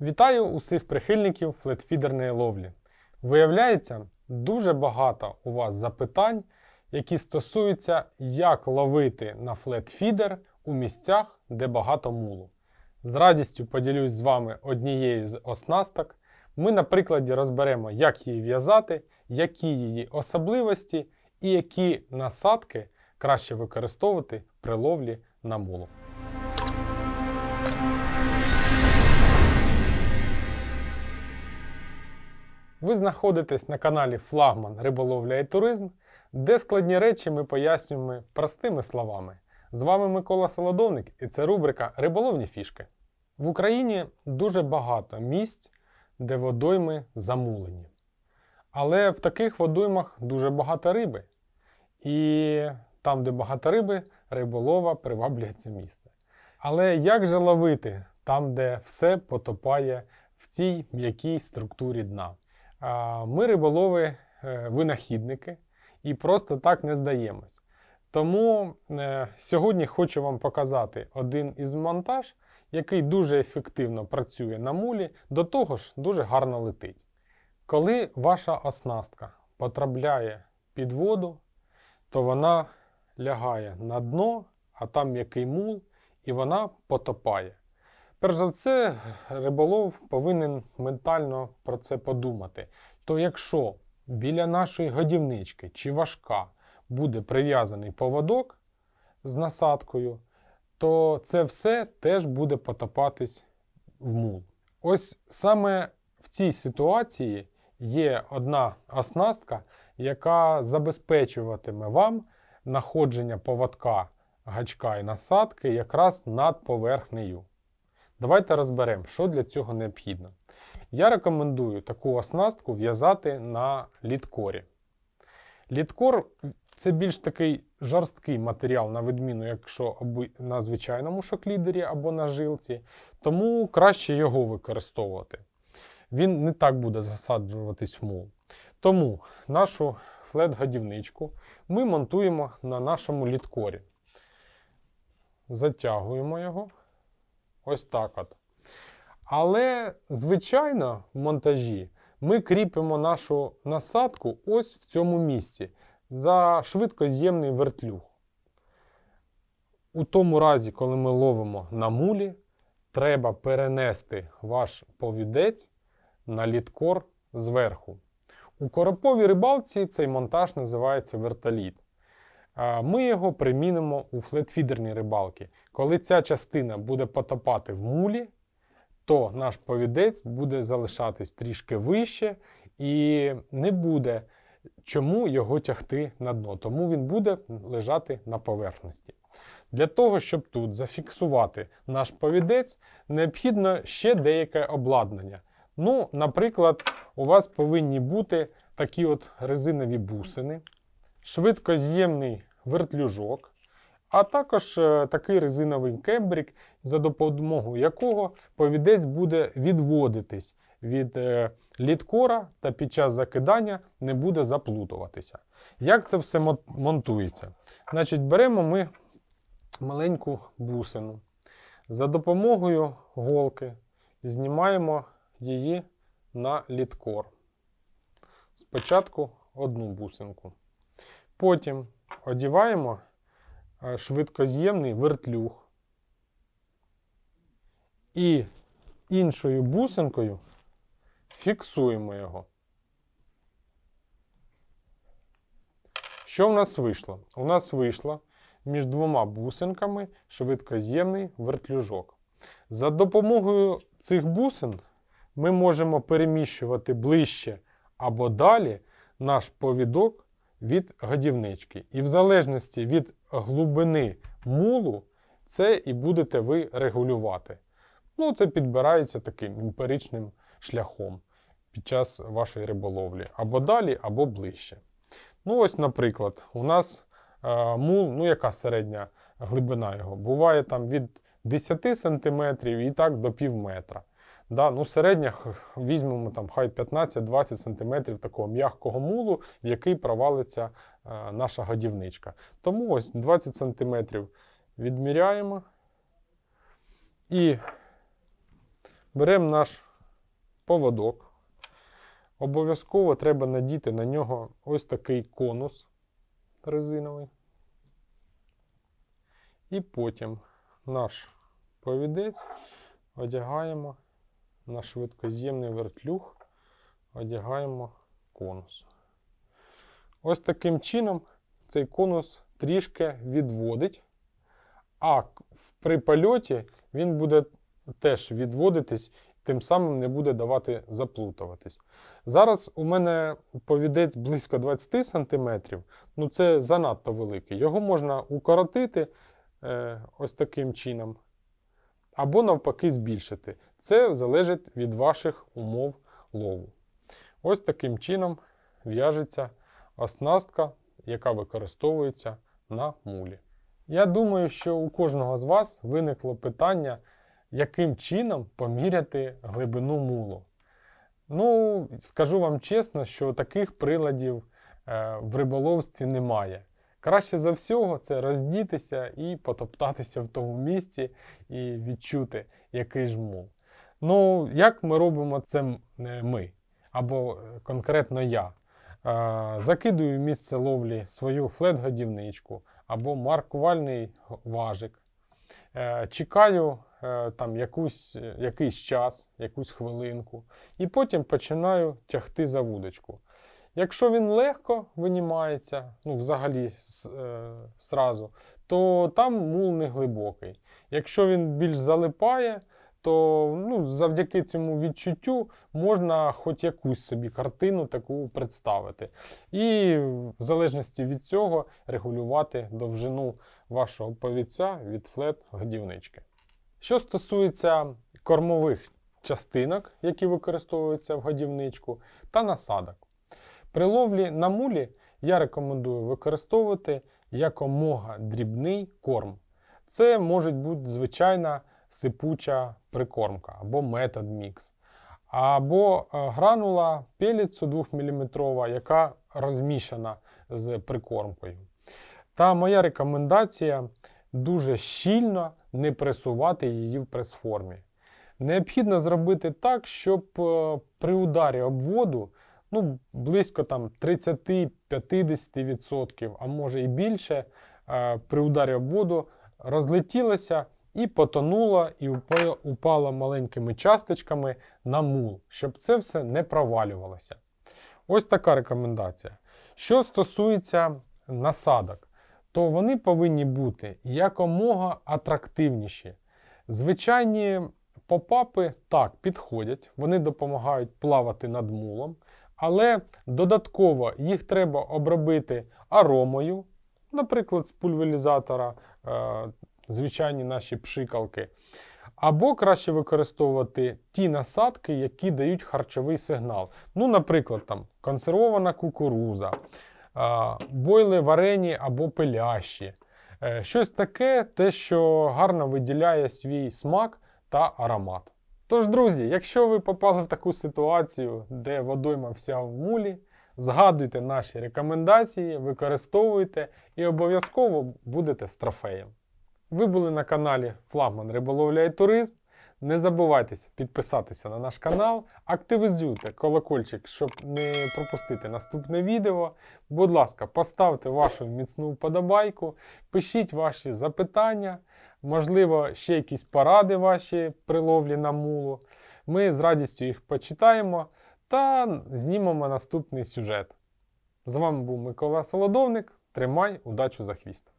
Вітаю усіх прихильників флетфідерної ловлі. Виявляється, дуже багато у вас запитань, які стосуються, як ловити на флетфідер у місцях, де багато мулу. З радістю поділюсь з вами однією з оснасток. Ми на прикладі розберемо, як її в'язати, які її особливості і які насадки краще використовувати при ловлі на мулу. Ви знаходитесь на каналі Флагман Риболовля і Туризм, де складні речі ми пояснюємо простими словами. З вами Микола Солодовник і це рубрика Риболовні фішки. В Україні дуже багато місць, де водойми замулені. Але в таких водоймах дуже багато риби. І там, де багато риби, риболова приваблює це місце. Але як же ловити там, де все потопає в цій м'якій структурі дна? Ми риболови е, винахідники і просто так не здаємось. Тому е, сьогодні хочу вам показати один із монтаж, який дуже ефективно працює на мулі, до того ж дуже гарно летить. Коли ваша оснастка потрапляє під воду, то вона лягає на дно, а там м'який мул, і вона потопає. Перш за все, риболов повинен ментально про це подумати. То якщо біля нашої годівнички чи важка буде прив'язаний поводок з насадкою, то це все теж буде потопатись в мул. Ось саме в цій ситуації є одна оснастка, яка забезпечуватиме вам находження поводка, гачка і насадки якраз над поверхнею. Давайте розберемо, що для цього необхідно. Я рекомендую таку оснастку в'язати на літкорі. Літкор це більш такий жорсткий матеріал, на відміну, якщо на звичайному шоклідері або на жилці, тому краще його використовувати. Він не так буде засаджуватись в мул. Тому нашу флет-годівничку ми монтуємо на нашому літкорі. Затягуємо його. Ось так от. Але, звичайно, в монтажі ми кріпимо нашу насадку ось в цьому місці за швидкоз'ємний вертлюг. У тому разі, коли ми ловимо на мулі, треба перенести ваш повідець на літкор зверху. У короповій рибалці цей монтаж називається вертоліт. Ми його примінимо у флетфідерній рибалки. Коли ця частина буде потопати в мулі, то наш повідець буде залишатись трішки вище і не буде чому його тягти на дно. Тому він буде лежати на поверхності. Для того, щоб тут зафіксувати наш повідець, необхідно ще деяке обладнання. Ну, Наприклад, у вас повинні бути такі от резинові бусини, швидкоз'ємний вертлюжок, а також е, такий резиновий кембрік, за допомогою якого повідець буде відводитись від е, літкора та під час закидання не буде заплутуватися. Як це все монтується? Значить, Беремо ми маленьку бусину. За допомогою голки знімаємо її на літкор. Спочатку одну бусинку. Потім одіваємо е, швидкоз'ємний вертлюг. І іншою бусинкою фіксуємо його. Що в нас вийшло? У нас вийшло між двома бусинками швидкоз'ємний вертлюжок. За допомогою цих бусин ми можемо переміщувати ближче або далі наш повідок від годівнички. І в залежності від глибини мулу, це і будете ви регулювати. Ну, Це підбирається таким емпіричним шляхом під час вашої риболовлі. Або далі, або ближче. Ну, ось, наприклад, у нас е, мул, ну яка середня глибина його? Буває там від 10 см і так до пів метра. Да, ну Середня візьмемо там хай 15-20 см такого м'якого мулу, в який провалиться е, наша годівничка. Тому ось 20 см відміряємо і беремо наш поводок. Обов'язково треба надіти на нього ось такий конус резиновий. І потім наш повідець одягаємо на швидкоз'ємний вертлюг, одягаємо конус. Ось таким чином цей конус трішки відводить, а при польоті він буде теж відводитись, тим самим не буде давати заплутуватись. Зараз у мене повідець близько 20 см, ну це занадто великий. Його можна укоротити е, ось таким чином, або навпаки збільшити. Це залежить від ваших умов лову. Ось таким чином в'яжеться оснастка, яка використовується на мулі. Я думаю, що у кожного з вас виникло питання, яким чином поміряти глибину мулу. Ну, скажу вам чесно, що таких приладів е, в риболовстві немає. Краще за всього це роздітися і потоптатися в тому місці і відчути, який ж мул. Ну, як ми робимо це е, ми, або е, конкретно я? Е, Закидую в місце ловлі свою флет-годівничку або маркувальний важик. Чекаю там якусь, якийсь час, якусь хвилинку, і потім починаю тягти за вудочку. Якщо він легко винімається, ну взагалі с- е, то там мул не глибокий. Якщо він більш залипає, то ну, завдяки цьому відчуттю можна хоч якусь собі картину таку представити. І в залежності від цього регулювати довжину вашого повідця від флет годівнички. Що стосується кормових частинок, які використовуються в годівничку, та насадок. При ловлі на мулі я рекомендую використовувати якомога дрібний корм. Це може бути звичайна сипуча прикормка або метод мікс. Або е, гранула пеліцу 2 мм, яка розмішана з прикормкою. Та моя рекомендація дуже щільно не пресувати її в прес-формі. Необхідно зробити так, щоб е, при ударі об воду ну, близько там 30-50%, а може і більше, е, при ударі об воду розлетілося і потонуло, і упа- упало маленькими часточками на мул, щоб це все не провалювалося. Ось така рекомендація. Що стосується насадок, то вони повинні бути якомога атрактивніші. Звичайні попапи так підходять, вони допомагають плавати над мулом, але додатково їх треба обробити аромою, наприклад, з пульверізатора, е, звичайні наші пшикалки. Або краще використовувати ті насадки, які дають харчовий сигнал. Ну, наприклад, там консервована кукуруза, а, бойли варені або пилящі. Е, Щось таке, те, що гарно виділяє свій смак та аромат. Тож, друзі, якщо ви попали в таку ситуацію, де водойма вся в мулі, згадуйте наші рекомендації, використовуйте і обов'язково будете з трофеєм. Ви були на каналі Флагман Риболовля і Туризм. Не забувайтеся підписатися на наш канал, активізуйте колокольчик, щоб не пропустити наступне відео. Будь ласка, поставте вашу міцну вподобайку, пишіть ваші запитання, можливо, ще якісь поради ваші при ловлі на мулу. Ми з радістю їх почитаємо та знімемо наступний сюжет. З вами був Микола Солодовник. Тримай удачу за хвіст!